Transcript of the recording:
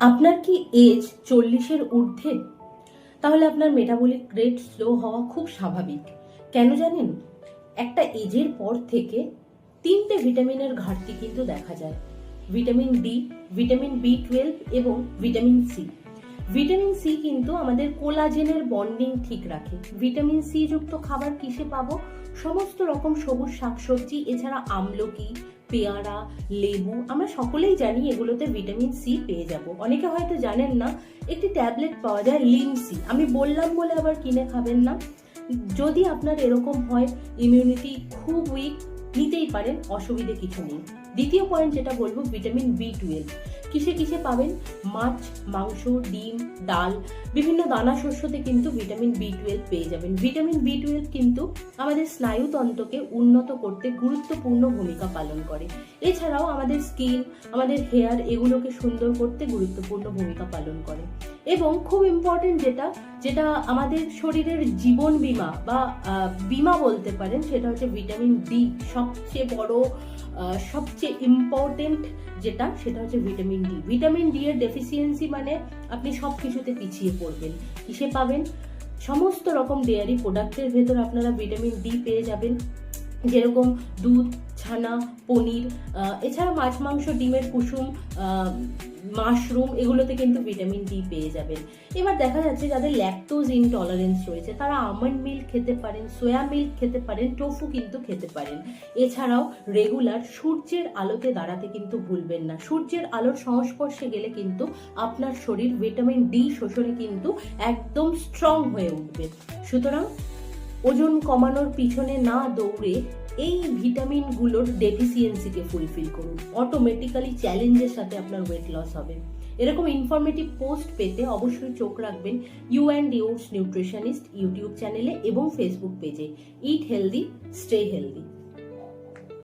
আপনার কি এজ চল্লিশের ঊর্ধ্বে? তাহলে আপনার মেটাবলিক রেট স্লো হওয়া খুব স্বাভাবিক। কেন জানেন? একটা এজের পর থেকে তিনটে ভিটামিনের ঘাটতি কিন্তু দেখা যায়। Vitamin D vitamin B twelve এবং ভিটামিন সি ভিটামিন সি কিন্তু আমাদের কোলাজেনের বন্ডিং ঠিক রাখে। ভিটামিন সি যুক্ত খাবার কিসে পাবো? সমস্ত রকম সবুজ শাকসবজি, এছাড়া আমলকি পেয়ারা, লেবু, আমরা সকলেই জানি এগুলোতে ভিটামিন সি পেয়ে যাব। অনেকে হয়তো জানেন না, একটি ট্যাবলেট পাওয়া যায় লিমসি আমি বললাম বলে আবার কিনে খাবেন না। যদি আপনার এরকম হয় ইমিউনিটি খুব উইক নিতেই পারেন, অসুবিধে কিছু নেই। দ্বিতীয় পয়েন্ট যেটা বলব ভিটামিন বি টুয়েলভ কিসে কিসে পাবেন? মাছ, মাংস, ডিম, ডাল, বিভিন্ন দানা শস্যতে কিন্তু ভিটামিন বি টুয়েলভ পেয়ে যাবেন। ভিটামিন বি টুয়েলভ কিন্তু আমাদের স্নায়ুতন্ত্রকে উন্নত করতে গুরুত্বপূর্ণ ভূমিকা পালন করে। এছাড়াও আমাদের স্কিন আমাদের হেয়ার এগুলোকে সুন্দর করতে গুরুত্বপূর্ণ ভূমিকা পালন করে। এবং খুব ইম্পর্টেন্ট যেটা যেটা আমাদের শরীরের জীবন বিমা বা বিমা বলতে পারেন, সেটা হচ্ছে ভিটামিন ডি সবচেয়ে বড় সবচেয়ে ইম্পর্টেন্ট যেটা, সেটা হচ্ছে ভিটামিন ডি ভিটামিন ডি এর ডেফিসিয়েন্সি মানে আপনি সব কিছুতে পিছিয়ে পড়বেন। কিসে পাবেন? সমস্ত রকম ডেয়ারি প্রোডাক্টের ভেতর আপনারা ভিটামিন ডি পেয়ে যাবেন। যেরকম দুধ, ছানা, পনির এছাড়া মাছ, মাংস, ডিমের কুসুম মাশরুম, এগুলোতে কিন্তু ভিটামিন ডি পেয়ে যাবেন। এবার দেখা যাচ্ছে যাদের ল্যাকটোজ ইনটলারেন্স রয়েছে, তারা আমন্ড মিল্ক খেতে পারেন সোয়া মিল্ক খেতে পারেন টোফু কিন্তু খেতে পারেন। এছাড়াও রেগুলার সূর্যের আলোতে দাঁড়াতে কিন্তু ভুলবেন না। সূর্যের আলোর সংস্পর্শে গেলে কিন্তু আপনার শরীর ভিটামিন ডি শোষণে কিন্তু একদম স্ট্রং হয়ে উঠবে। সুতরাং ওজন কমানোর পিছনে না দৌড়ে এই ভিটামিনগুলোর ডেফিসিয়েন্সিকে ফুলফিল করুন। অটোমেটিক্যালি চ্যালেঞ্জের সাথে আপনার ওয়েট লস হবে। এরকম ইনফরমেটিভ পোস্ট পেতে অবশ্যই চোখ রাখবেন you and yours nutritionist YouTube চ্যানেলে এবং ফেসবুক পেজে ইট হেলদি স্টে হেলদি